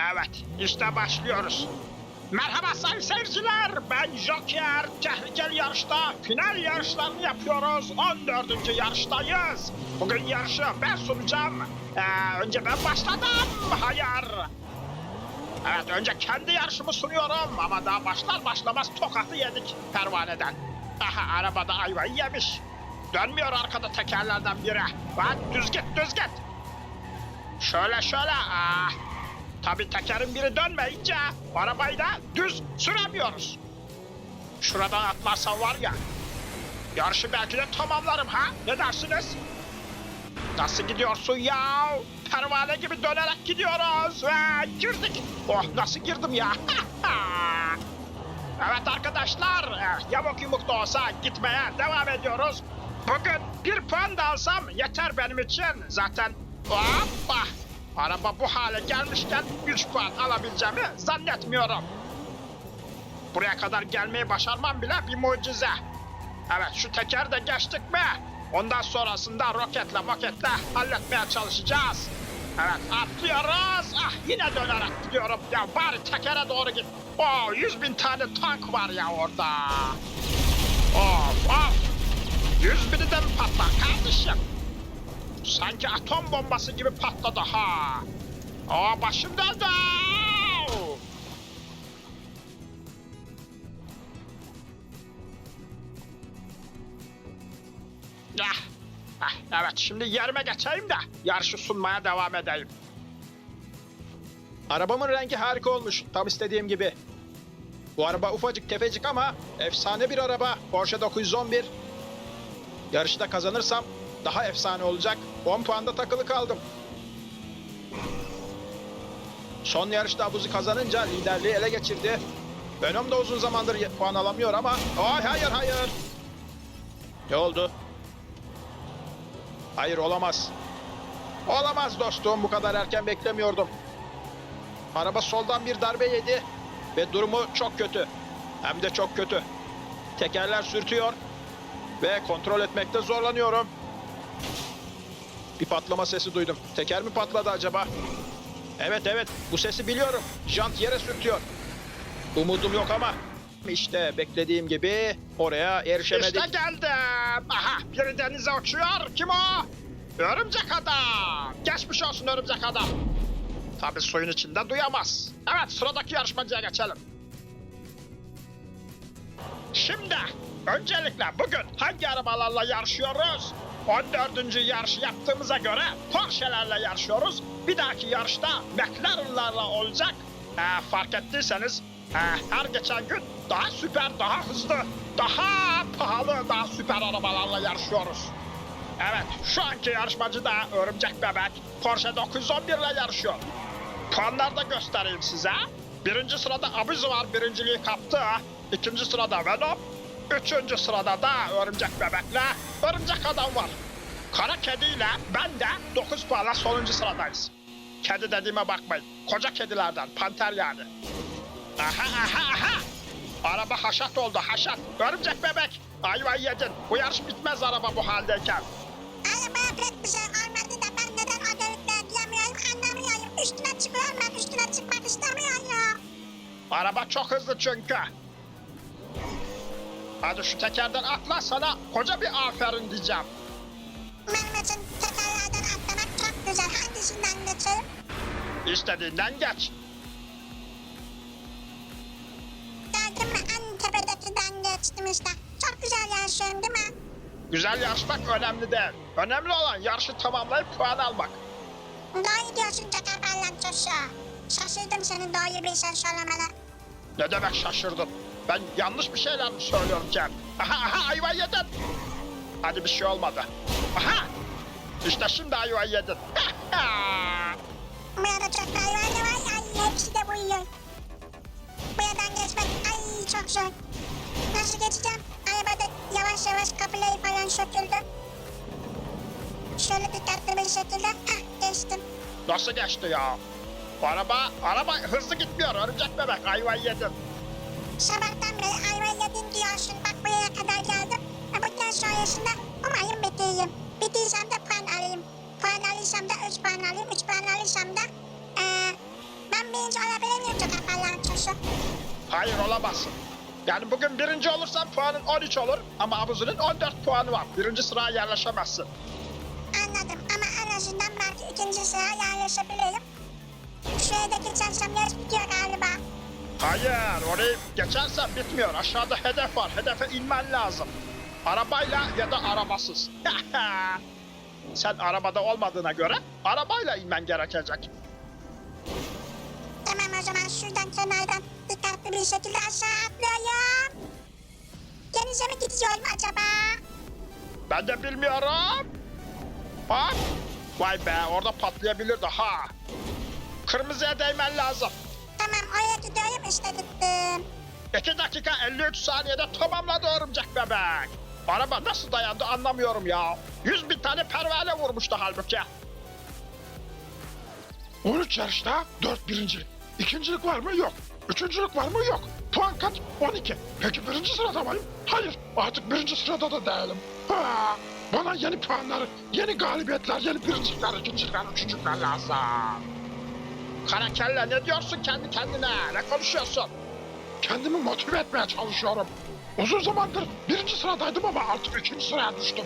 Evet, işte başlıyoruz. Merhaba sayın seyirciler, ben Joker. Tehlikeli yarışta final yarışlarını yapıyoruz. 14. yarıştayız. Bugün yarışı ben sunacağım. Ee, önce ben başladım. Hayır. Evet, önce kendi yarışımı sunuyorum ama daha başlar başlamaz tokatı yedik pervaneden. Aha, arabada ayvayı yemiş. Dönmüyor arkada tekerlerden biri. Bak, düz git, düz git. Şöyle şöyle. Ah. Tabii tekerin biri dönmeyince arabayı da düz süremiyoruz. Şuradan atlarsam var ya. Yarışı belki de tamamlarım ha. Ne dersiniz? Nasıl gidiyorsun ya? Pervane gibi dönerek gidiyoruz. Ha, girdik. Oh nasıl girdim ya? evet arkadaşlar. eh, Yamuk yumuk da olsa gitmeye devam ediyoruz. Bugün bir puan da alsam yeter benim için. Zaten hoppa. Araba bu hale gelmişken 3 puan alabileceğimi zannetmiyorum. Buraya kadar gelmeyi başarmam bile bir mucize. Evet şu teker de geçtik mi? Ondan sonrasında roketle moketle halletmeye çalışacağız. Evet atlıyoruz. Ah yine dönerek gidiyorum. Ya bari tekere doğru git. Oo 100 bin tane tank var ya orada. Of of. 100 bini de mi patlar kardeşim? Sanki atom bombası gibi patladı ha. Aa başım döndü. Ah, ah, evet şimdi yerime geçeyim de yarışı sunmaya devam edeyim. Arabamın rengi harika olmuş. Tam istediğim gibi. Bu araba ufacık tefecik ama efsane bir araba. Porsche 911. Yarışta kazanırsam daha efsane olacak. 10 puanda takılı kaldım. Son yarışta Abuzi kazanınca liderliği ele geçirdi. Venom da uzun zamandır puan alamıyor ama... Ay hayır hayır. Ne oldu? Hayır olamaz. Olamaz dostum bu kadar erken beklemiyordum. Araba soldan bir darbe yedi ve durumu çok kötü. Hem de çok kötü. Tekerler sürtüyor ve kontrol etmekte zorlanıyorum. Bir patlama sesi duydum. Teker mi patladı acaba? Evet evet bu sesi biliyorum. Jant yere sürtüyor. Umudum yok ama işte beklediğim gibi oraya erişemedik. İşte geldim. Aha biri denize uçuyor. Kim o? Örümcek adam. Geçmiş olsun örümcek adam. Tabii suyun içinde duyamaz. Evet sıradaki yarışmacıya geçelim. Şimdi öncelikle bugün hangi arabalarla yarışıyoruz? 14. yarışı yaptığımıza göre Porsche'lerle yarışıyoruz. Bir dahaki yarışta McLaren'larla olacak. Ee, fark ettiyseniz e, her geçen gün daha süper, daha hızlı, daha pahalı, daha süper arabalarla yarışıyoruz. Evet, şu anki yarışmacı da Örümcek Bebek Porsche 911 ile yarışıyor. Puanları da göstereyim size. Birinci sırada Abuzi var, birinciliği kaptı. İkinci sırada Venom. Üçüncü sırada da Örümcek Bebek'le Örümcek Adam var. Kara kediyle ben de 9 puanla sonuncu sıradayız. Kedi dediğime bakmayın. Koca kedilerden, panter yani. Aha aha aha. Araba haşat oldu haşat. Örümcek bebek. Ayvayı yedin. Bu yarış bitmez araba bu haldeyken. Bir şey olmadı da ben neden o delikler diyemiyorum anlamıyorum. Üstüne çıkıyorum ben üstüne çıkmak istemiyorum. Araba çok hızlı çünkü. Hadi şu tekerden atla sana koca bir aferin diyeceğim. İçin tekerlerden atlamak çok güzel. Hangisinden geçelim? İstediğinden geç. Gördün mü en tepedekiden geçtim işte. Çok güzel yaşıyorum değil mi? Güzel yarışmak önemli değil. Önemli olan yarışı tamamlayıp puan almak. Doğru diyorsun Çakar Ballançosu. Şaşırdım senin doğru bir şey söylemene. Ne demek şaşırdın? Ben yanlış bir şeyler mi söylüyorum Cem? Aha aha ayva yedin. Hadi bir şey olmadı. Aha! İşte şimdi ayva yedin. Burada çok hayvan da var. Ay hepsi de uyuyor. Buradan geçmek ay çok zor. Nasıl geçeceğim? Arabada yavaş yavaş kapıları falan söküldü. Şöyle dikkatli bir şekilde hah geçtim. Nasıl geçti ya? Araba, araba hızlı gitmiyor örümcek bebek ayvayı yedin. Sabahtan beri ayva yedin diyorsun. Bak buraya kadar geldim. Ve bundan sonrasında umarım bitireyim. Bitirsem de puan alayım. Puan alırsam da 3 puan alayım. 3 puan alırsam da eee ben birinci olabilir miyim çok Allah'ın çocuğu? Hayır olamazsın. Yani bugün birinci olursan puanın 13 olur ama Abuzi'nin 14 puanı var. Birinci sıraya yerleşemezsin. Anladım ama en azından belki ikinci sıraya yerleşebilirim. Şuraya da geçersem yarış bitiyor galiba. Hayır, orayı geçersen bitmiyor. Aşağıda hedef var. Hedefe inmen lazım. Arabayla ya da arabasız. Sen arabada olmadığına göre arabayla inmen gerekecek. Tamam o zaman şuradan kenardan dikkatli bir şekilde aşağı atlıyorum. Denize mi gidiyorum acaba? Ben de bilmiyorum. Bak. Vay be orada patlayabilirdi ha. Kırmızıya değmen lazım. Tamam oraya gidiyorum işte gittim. 2 dakika 53 saniyede tamamladı örümcek bebek. Araba nasıl dayandı anlamıyorum ya. 100 bin tane pervane vurmuştu halbuki. 13 yarışta 4 birincilik. İkincilik var mı? Yok. Üçüncülük var mı? Yok. Puan kaç? 12. Peki birinci sırada mıyım? Hayır. Artık birinci sırada da değilim. Ha, bana yeni puanlar, yeni galibiyetler, yeni birincilikler, ikincilikler, üçüncülükler lazım. Karakelle ne diyorsun kendi kendine? Ne konuşuyorsun? Kendimi motive etmeye çalışıyorum. Uzun zamandır birinci sıradaydım ama artık ikinci sıraya düştüm.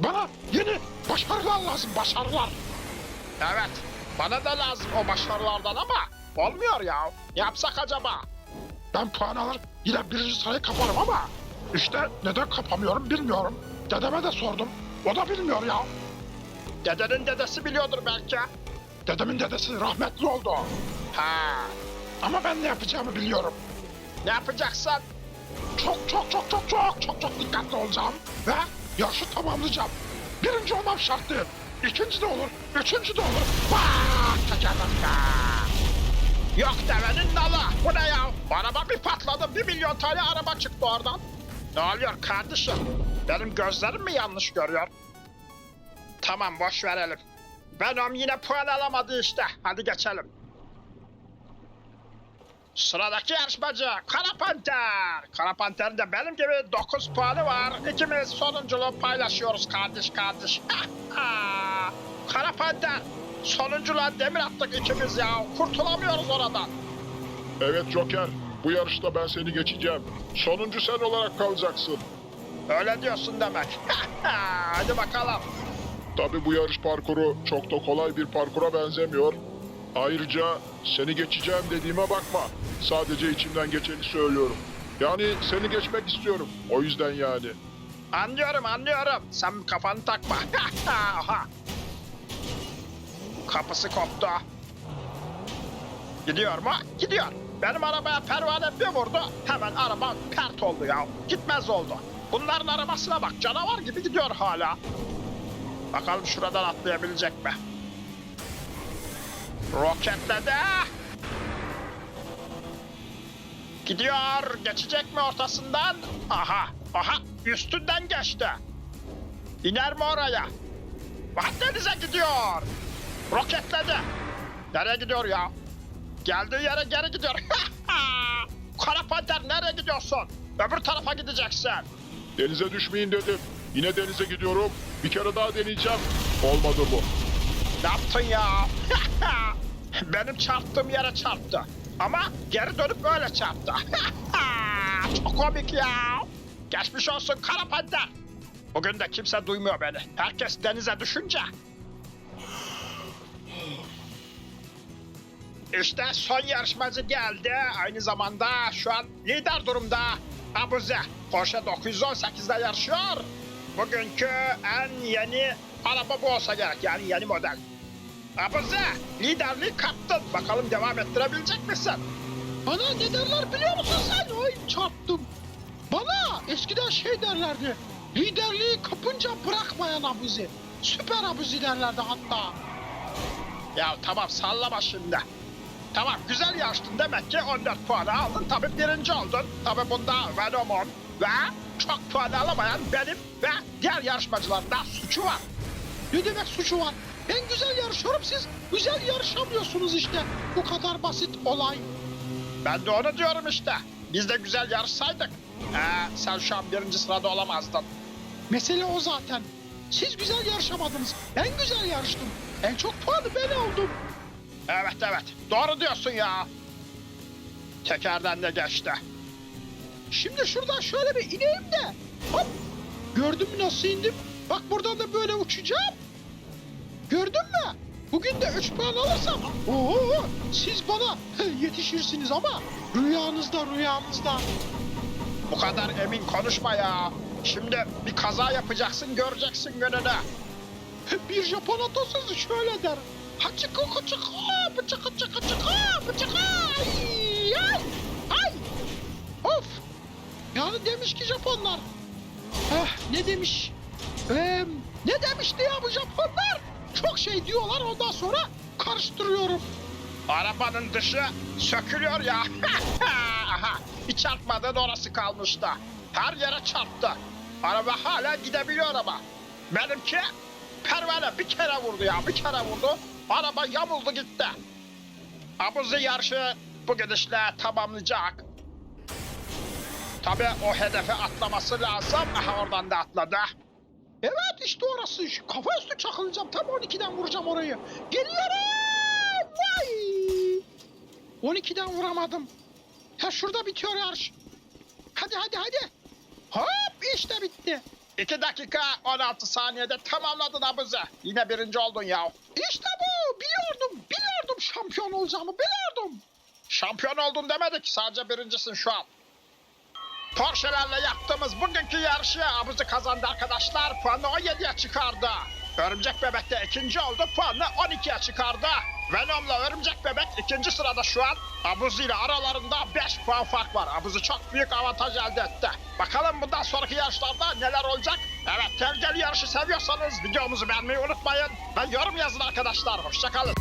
Bana yeni başarılar lazım, başarılar. Evet. Bana da lazım o başarılardan ama olmuyor ya. Yapsak acaba? Ben puan alır yine birinci sırayı kaparım ama işte neden kapamıyorum bilmiyorum. Dedeme de sordum. O da bilmiyor ya. Dedenin dedesi biliyordur belki. Dedemin dedesi rahmetli oldu. Ha. Ama ben ne yapacağımı biliyorum. Ne yapacaksın? Çok çok çok çok çok çok çok dikkatli olacağım. Ve yarışı tamamlayacağım. Birinci olmam şart değil. İkinci de olur, üçüncü de olur. Bak tekerlekler. Yok devenin nalı. Bu ne ya? Araba bir patladı. Bir milyon tane araba çıktı oradan. Ne oluyor kardeşim? Benim gözlerim mi yanlış görüyor? Tamam boş verelim. Venom yine puan alamadı işte. Hadi geçelim. Sıradaki yarışmacı Kara Panter. Kara Panter'in de benim gibi 9 puanı var. İkimiz sonunculuğu paylaşıyoruz kardeş kardeş. Kara Panter. Sonunculuğa demir attık ikimiz ya. Kurtulamıyoruz oradan. Evet Joker, bu yarışta ben seni geçeceğim. Sonuncu sen olarak kalacaksın. Öyle diyorsun demek. Hadi bakalım. Tabi bu yarış parkuru çok da kolay bir parkura benzemiyor. Ayrıca seni geçeceğim dediğime bakma. Sadece içimden geçeni söylüyorum. Yani seni geçmek istiyorum. O yüzden yani. Anlıyorum anlıyorum. Sen kafanı takma. Kapısı koptu. Gidiyor mu? Gidiyor. Benim arabaya pervane bir vurdu. Hemen araba pert oldu ya. Gitmez oldu. Bunların arabasına bak. Canavar gibi gidiyor hala. Bakalım şuradan atlayabilecek mi? Roketledi. Gidiyor. Geçecek mi ortasından? Aha. Aha. Üstünden geçti. İner mi oraya? Bak denize gidiyor. Roketledi. Nereye gidiyor ya? Geldiği yere geri gidiyor. Kara Panter nereye gidiyorsun? Öbür tarafa gideceksin. Denize düşmeyin dedim. Yine denize gidiyorum. Bir kere daha deneyeceğim. Olmadı bu. Ne yaptın ya? Benim çarptığım yere çarptı. Ama geri dönüp böyle çarptı. Çok komik ya. Geçmiş olsun Kara Panter. Bugün de kimse duymuyor beni. Herkes denize düşünce. İşte son yarışmacı geldi. Aynı zamanda şu an lider durumda Abuze. Porsche 918'de yarışıyor. Bugünkü en yeni araba bu olsa gerek. Yani yeni model. Abuze liderliği kaptın. Bakalım devam ettirebilecek misin? Bana ne derler biliyor musun sen? Oy çarptım. Bana eskiden şey derlerdi. Liderliği kapınca bırakmayan abuzi. Süper abuzi derlerdi hatta. Ya tamam sallama şimdi. Tamam güzel yarıştın demek ki 14 puanı aldın tabii birinci oldun. Tabii bunda Venom'un ve çok puan alamayan benim ve diğer yarışmacıların da suçu var. Ne demek suçu var? Ben güzel yarışıyorum siz güzel yarışamıyorsunuz işte. Bu kadar basit olay. Ben de onu diyorum işte. Biz de güzel yarışsaydık. Ee, sen şu an birinci sırada olamazdın. Mesele o zaten. Siz güzel yarışamadınız. Ben güzel yarıştım. En çok puanı ben aldım. Evet evet. Doğru diyorsun ya. Tekerden de geçti. Şimdi şuradan şöyle bir ineyim de. Hop. Gördün mü nasıl indim? Bak buradan da böyle uçacağım. Gördün mü? Bugün de 3 puan alırsam oho, siz bana yetişirsiniz ama rüyanızda rüyanızda. Bu kadar emin konuşma ya. Şimdi bir kaza yapacaksın göreceksin gününü. Bir Japon atasözü şöyle der. Haçıkı kuçuku bıçıkı çıkı çıkı bıçıkı ay ay. Yani demiş ki Japonlar. Eh, ne demiş? Ee, ne demişti ya bu Japonlar? Çok şey diyorlar ondan sonra karıştırıyorum. Arabanın dışı sökülüyor ya. Aha, bir çarpmadın orası kalmıştı. Her yere çarptı. Araba hala gidebiliyor ama. Benimki pervane bir kere vurdu ya bir kere vurdu. Araba yamuldu gitti. Abuzi yarışı bu gidişle tamamlayacak. Tabii o hedefe atlaması lazım. Aha oradan da atladı. Evet işte orası. Kafa üstü çakılacağım. Tam 12'den vuracağım orayı. Geliyorum. Vay. 12'den vuramadım. Ha şurada bitiyor yarış. Hadi hadi hadi. Hop işte bitti. 2 dakika 16 saniyede tamamladın Abuzi. Yine birinci oldun ya. İşte bu. Biliyordum. Biliyordum şampiyon olacağımı. Biliyordum. Şampiyon oldun demedik. Sadece birincisin şu an. Porsche'lerle yaptığımız bugünkü yarışı Abuzi kazandı arkadaşlar. Puanı 17'ye çıkardı. Örümcek Bebek de ikinci oldu. Puanı 12'ye çıkardı. Venom'la Örümcek Bebek ikinci sırada şu an. Abuzi ile aralarında 5 puan fark var. Abuzi çok büyük avantaj elde etti. Bakalım bundan sonraki yarışlarda neler olacak? Evet tehlikeli yarışı seviyorsanız videomuzu beğenmeyi unutmayın. Ve yorum yazın arkadaşlar. Hoşçakalın.